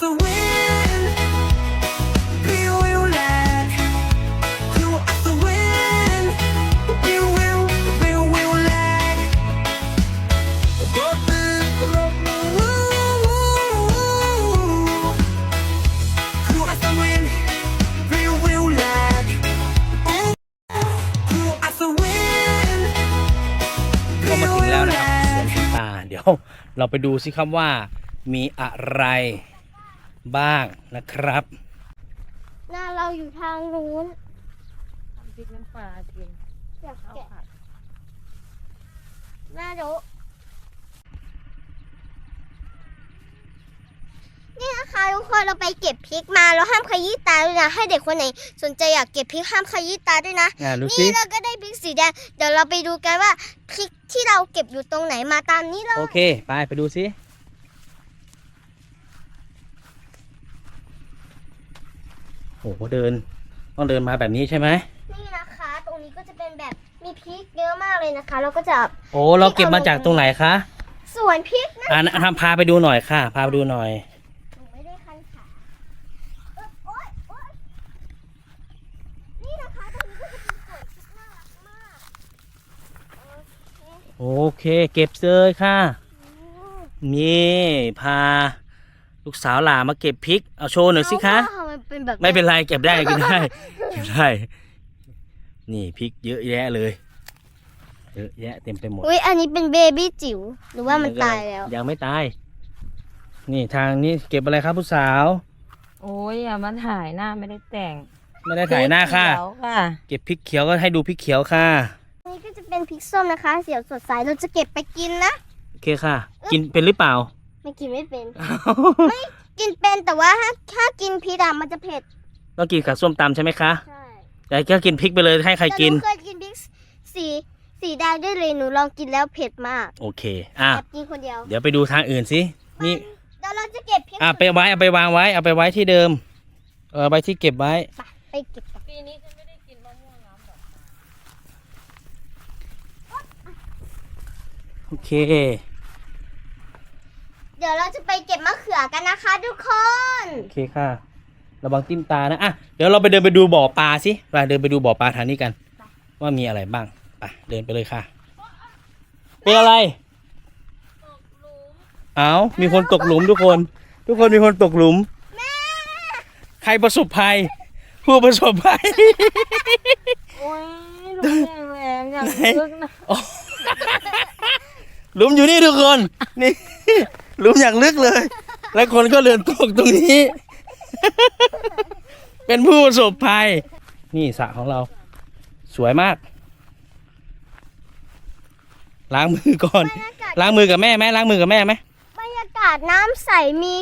as the wind. We will let you as the wind. We will, we will let. You as the wind. We will let. You as the wind. ก็มาถึงแล้วนะครับสวนคุณตาเดี๋ยว เราไปดูสิครับว่ามีอะไร บ้างนะครับ หน้าเราอยู่ทางนู้นทำพริกน้ำปลากินอยากข้าวแกะผัดหน้าโดะนี่นะคะทุกคนเราไปเก็บพริกมาเราห้ามขยี้ตาด้วยนะ ให้เด็กคนไหนสนใจอยากเก็บพริกห้ามขยี้ตาด้วยนะ อ่าดูสิ นี่เราก็ได้พริกสีแดง เดี๋ยวเราไปดูกันว่าพริกที่เราเก็บอยู่ตรงไหนมาตามนี้เลยโอเค ไปไปดูสิ โอ้โหเดิน ต้องเดินมาแบบนี้ใช่ไหมนี่นะคะ ตรงนี้ก็จะเป็นแบบมีพริกเยอะมากเลยนะคะ เราก็จะโอ้เราเก็บมาจากตรงไหนคะสวนพริกนะอ่าทำพาไปดูหน่อยค่ะ พาไปดูหน่อยหนูไม่ได้คันขาเอ้ยโอ๊ยโอ๊ยนี่นะคะตรงนี้ก็จะเป็นสวนพริกน่ารักมากโอเคเก็บเลยค่ะ อืมนี่พา ลูกสาวหลามาเก็บพริก เอาโชว์หน่อยสิคะ เอาว่ามัน เป็นแบบไม่เป็นไรเก็บได้เก็บได้เก็บได้ นี่พริกเยอะแยะเลยเยอะแยะเต็มไปหมดอุ้ยอันนี้เป็นเบบี้จิ๋วหรือว่ามันตายแล้วยังไม่ตาย นี่ทางนี้เก็บอะไรครับผู้สาว โอ้ยอย่ามาถ่ายหน้าไม่ได้แต่งไม่ได้ถ่ายหน้าค่ะเขียวค่ะเก็บพริกเขียวก็ให้ดูพริกเขียวค่ะอันนี้ก็จะเป็นพริกส้มนะคะ เสียวสดใสเราจะเก็บไปกินนะโอเคค่ะ กินเป็นหรือเปล่า ไม่กินไม่เป็น กินเป็นแต่ว่าถ้าถ้ากินพริกอะมันจะเผ็ดต้องกินกับส้มตำใช่ไหมคะใช่แต่ก็กินพริกไปเลยให้ใครกินแต่หเคยกินพริกสีสีแดงด้วยเลยหนูลองกินแล้วเผ็ดมากโอเค อะแอบกินคนเดียวเดี๋ยวไปดูทางอื่นสินี่ เดี๋ยวเราจะเก็บพริกอะไปไว้เอาไปวางไว้เอาไปไว้ที่เดิม เออไปที่เก็บไว้ ไปเก็บกันปีนี้ฉันไม่ได้กินมะม่วงน้ำดอกไม้โอเค เดี๋ยวเราจะไปเก็บมะเขือกันนะคะทุกคน โอเคค่ะ ระวังติ้มตานะอะเดี๋ยวเราไปเดินไปดูบ่อปลาสิไปเดินไปดูบ่อปลาทางนี้กัน ว่ามีอะไรบ้างไปเดินไปเลยค่ะ เป็นอะไร เอามีคนตกหลุมทุกคน ทุกคนมีคนตกหลุม ใครประสบภัย ผู้ประสบภัย โอ้ยลูกแรงแรงอย่างลึกนะ หลุมอยู่นี่ทุกคน นี่ หลุมอย่างลึกเลย แล้วคนก็เดินตกตรงนี้ เป็นผู้ประสบภัย นี่สระของเรา สวยมาก ล้างมือก่อนบรรยากาศล้างมือกับแม่ไหมล้างมือกับแม่ไหมบรรยากาศน้ำใสมี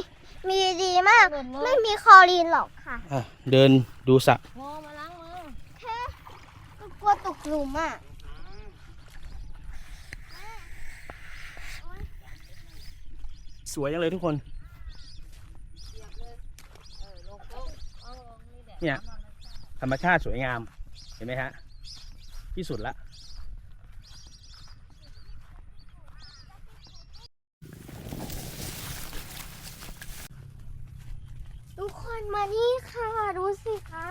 มีดีมาก ไม่มีคลอรีนหรอกค่ะ อะเดินดูสระ โมมาล้างมือแค่กลัวตกหลุมอะ สวยจังเลยทุกคน เนี่ย ธรรมชาติสวยงาม เห็นไหมฮะ ที่สุดละ ทุกคนมานี่ค่ะ ดูสิคะ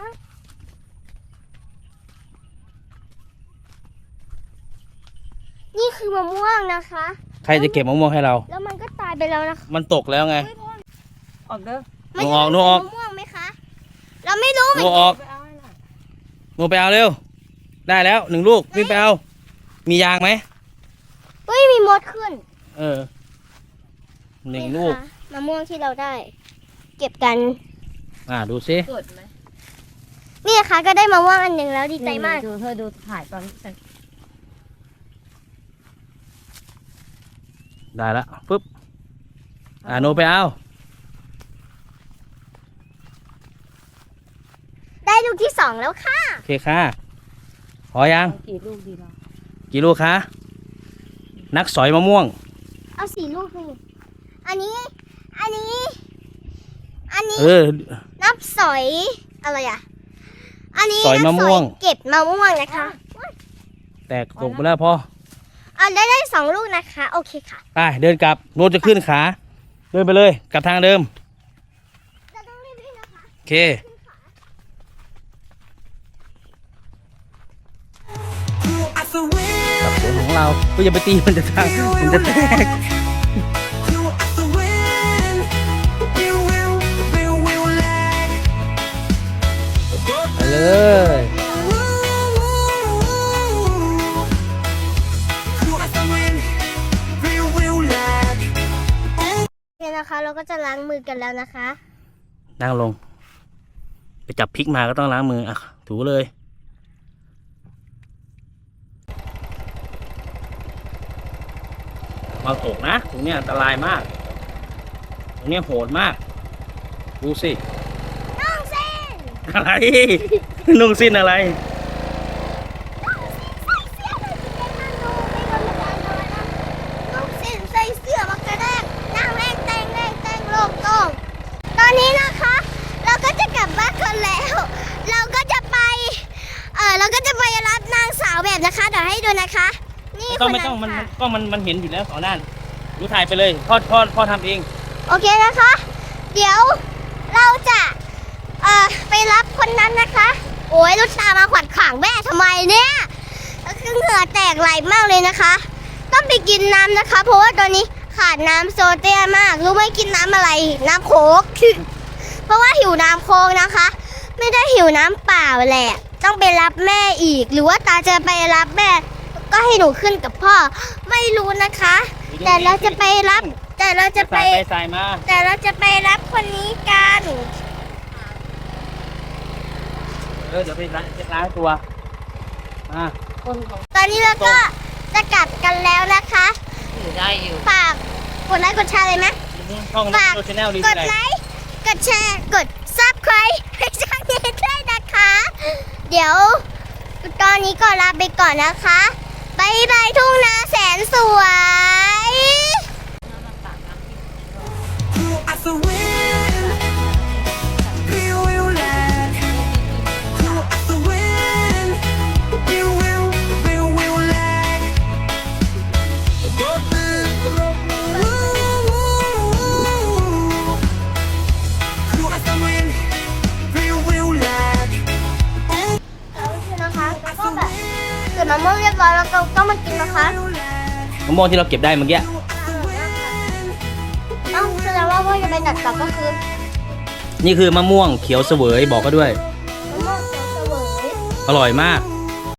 นี่คือมะม่วงนะคะ ใครจะเก็บมะม่วงให้เรา แล้วมันก็ตาย ไปแล้วนะคะมันตกแล้วไงออกเด้อไม่หนูออกหนูออกมะม่วงไหมคะ เราไม่รู้หนูออกไปเอาให้หน่อยหนูไปเอาเร็ว ได้แล้วหนึ่งลูกวิ่งไปเอา มียางไหมเฮ้ยมีมดขึ้นเออหนึ่งลูกค่ะมะม่วงที่เราได้ เก็บกัน อ่าดูซิสดไหมนี่นะคะก็ได้มะม่วงอันหนึ่งแล้วดีใจมาก ดูเธอดูถ่ายตอนฉันได้ละปุ๊บ อ่าหนูไปเอาได้ลูกที่สองแล้วค่ะ โอเคค่ะพอยัง เอากี่ลูกดีเรากี่ลูกคะนักสอยมะม่วง เอาสี่ลูกนี่อันนี้ อันนี้ อันนี้เออ นับสอยอะไรอะ อันนี้สอยมะม่วง นับสอยเก็บมะม่วงนะคะแตกตกไปแล้วพอเอาได้ได้สองลูกนะคะ โอเคค่ะ ไปเดินกลับโนตจะขึ้นขา เดินไปเลยกลับทางเดิมเค You are the กับ wind. สวนของเราก็อย่าไปตีมันจะทางมันจะแตก You are the wind. We will, we will let. ไปเลย นะคะ เราก็จะล้างมือกันแล้วนะคะนั่งลง ไปจับพริกมาก็ต้องล้างมืออะถูเลย มาตกนะตรงเนี้ยอันตรายมาก ตรงเนี้ยโหดมาก ดูสิ น้องเส้นอะไร นุ่งสิ้นอะไร น้องเส้นใส่เสื้อมากระแดกนั่งแรงแต่งแรงแต่งโลกตองตอนนี้นะคะ เราก็จะกลับบ้านกันแล้ว เราก็จะไป เออเราก็จะไปรับนางสาวแบบนะคะ เดี๋ยวให้ดูนะ คะ นี่ไม่ต้องคนไม่นั้ต้องนมันค่ะก็มันมันเห็นอยู่แล้วสองด้านดูถ่ายไปเลยพ่อพ่อพ่อทำเอง โอเคนะคะ เดี๋ยวเราจะเอ่อไปรับคนนั้นนะคะ โอ้ยรถตามมาขวัดขวางแม่ทำไมเนี่ยก็คือเหงื่อแตกไหลมากเลยนะคะ ต้องไปกินน้ำนะคะ เพราะว่าตอนนี้ขาดน้ำโซเดียมมาก รู้ไหมกินน้ำอะไร น้ำโค้กเพราะว่าหิวน้ำโค้กนะคะ ไม่ได้หิวน้ำเปล่าแหละ ต้องไปรับแม่อีก หรือว่าตาจะไปรับแม่ ก็ให้หนูขึ้นกับพ่อ ไม่รู้นะคะ แต่เราจะไปรับ แต่เราจะไป สายไปสายมาแต่เราจะไปรับคนนี้กันเออเดี๋ยวไปล้างล้างตัวอะคนของตอนนี้เราก็จะกลับกันแล้วนะคะอยู่ได้อยู่ฝากกดไลค์กดแชร์เลยไหมช่องฝากโซเชียลดีกอะดไรไลค์กดแชร์กด subscribe ให้ช่องนี้ด้วยนะคะ เดี๋ยวตอนนี้ก็ลาไปก่อนนะคะ ไปไปทุ่งนาแสนสวย มะม่วงเรียบร้อยแล้วก็ก็มากินนะคะมะม่วงที่เราเก็บได้เมื่อกี้ต้องแสดงว่าพ่อจะไปตัดต่อก็คือนี่คือมะม่วงเขียวเสวยบอกก็ด้วยมะม่วงเขียวเสวยอร่อยมาก You